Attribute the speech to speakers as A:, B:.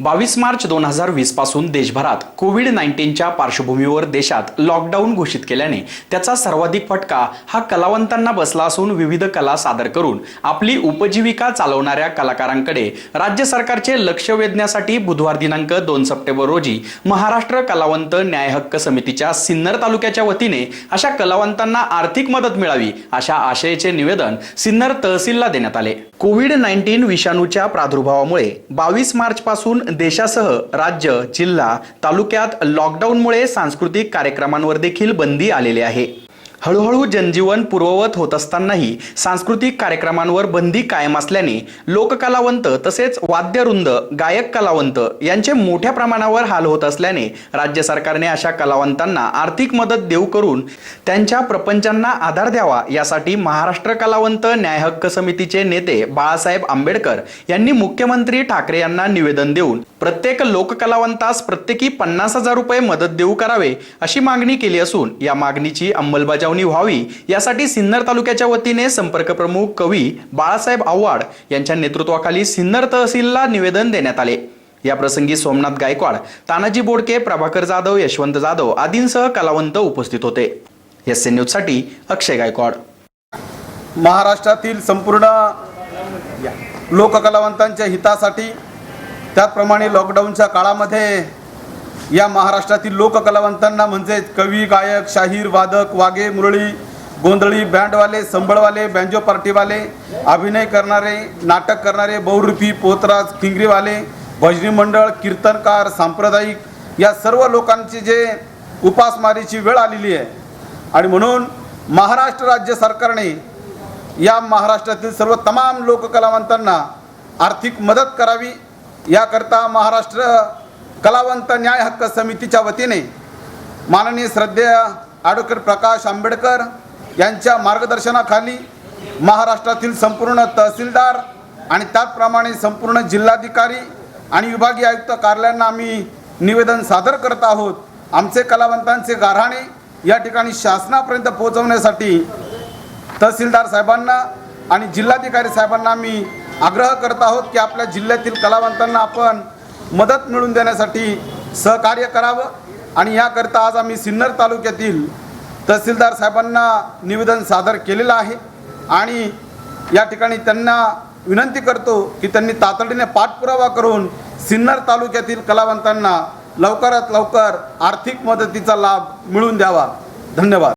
A: बावीस मार्च दोन हजार वीसपासून देशभरात कोविड नाईन्टीनच्या पार्श्वभूमीवर देशात लॉकडाऊन घोषित केल्याने त्याचा सर्वाधिक फटका हा कलावंतांना बसला असून विविध कला सादर करून आपली उपजीविका चालवणाऱ्या कलाकारांकडे राज्य सरकारचे लक्ष वेधण्यासाठी बुधवार दिनांक दोन सप्टेंबर रोजी महाराष्ट्र कलावंत न्याय हक्क समितीच्या सिन्नर तालुक्याच्या वतीने अशा कलावंतांना आर्थिक मदत मिळावी अशा आशयाचे निवेदन सिन्नर तहसीलला देण्यात आले. कोविड नाईन्टीन विषाणूच्या प्रादुर्भावामुळे बावीस मार्च पासून देशासह राज्य जिल्हा तालुक्यात लॉकडाऊनमुळे सांस्कृतिक कार्यक्रमांवर देखील बंदी आलेली आहे. हळूहळू जनजीवन पूर्ववत होत असतानाही सांस्कृतिक कार्यक्रमांवर बंदी कायम असल्याने लोककलावंत तसेच वाद्यवृंद गायक कलावंत यांचे मोठ्या प्रमाणावर हाल होत असल्याने राज्य सरकारने अशा कलावंतांना आर्थिक मदत देऊ करून त्यांच्या प्रपंचांना आधार द्यावा यासाठी महाराष्ट्र कलावंत न्याय हक्क समितीचे नेते बाळासाहेब आंबेडकर यांनी मुख्यमंत्री ठाकरे यांना निवेदन देऊन प्रत्येक लोककलावंतास प्रत्येकी पन्नास हजार रुपये मदत देऊ करावे अशी मागणी केली असून या मागणीची अंमलबजावणी व्हावी यासाठी सिन्नर तालुक्याच्या वतीने संपर्क प्रमुख कवी बाळासाहेब आव्हाड यांच्या नेतृत्वाखाली सिन्नर तहसीलला निवेदन देण्यात आले. या प्रसंगी सोमनाथ गायकवाड तानाजी बोडके प्रभाकर जाधव यशवंत जाधव आदींसह कलावंत उपस्थित होते. एस एन न्यूजसाठी अक्षय गायकवाड.
B: महाराष्ट्रातील संपूर्ण लोककलावंतांच्या हितासाठी त्याचप्रमाणे लॉकडाऊनच्या काळामध्ये या महाराष्ट्रातील लोककलावंतांना म्हणजेच कवी गायक शाहीर वादक वागे मुरळी गोंधळी बँडवाले संबळवाले बँजो पार्टीवाले अभिनय करणारे नाटक करणारे बहुरूपी पोतराज किंगरीवाले भजनी मंडळ कीर्तनकार सांप्रदायिक या सर्व लोकांची जे उपासमारीची वेळ आलेली आहे. आणि म्हणून महाराष्ट्र राज्य सरकारने या महाराष्ट्रातील सर्व तमाम लोककलावंतांना आर्थिक मदत करावी. याकरता महाराष्ट्र कलावंत न्याय हक्क समितीच्या वतीने माननीय श्रद्धेय ॲडव्होकेट प्रकाश आंबेडकर यांच्या मार्गदर्शनाखाली महाराष्ट्रातील संपूर्ण तहसीलदार आणि त्याचप्रमाणे संपूर्ण जिल्हाधिकारी आणि विभागीय आयुक्त कार्यालयांना आम्ही निवेदन सादर करत आहोत. आमचे कलावंतांचे गाऱ्हाणे या ठिकाणी शासनापर्यंत पोहोचवण्यासाठी तहसीलदार साहेबांना आणि जिल्हाधिकारी साहेबांना आम्ही आग्रह करत आहोत की आपल्या जिल्ह्यातील कलावंतांना आपण मदत मिळवून देण्यासाठी सहकार्य करावं. आणि याकरता आज आम्ही सिन्नर तालुक्यातील तहसीलदार साहेबांना निवेदन सादर केलेलं आहे. आणि या ठिकाणी त्यांना विनंती करतो की त्यांनी तातडीने पाठपुरावा करून सिन्नर तालुक्यातील कलावंतांना लवकरात लवकर आर्थिक मदतीचा लाभ मिळवून द्यावा. धन्यवाद.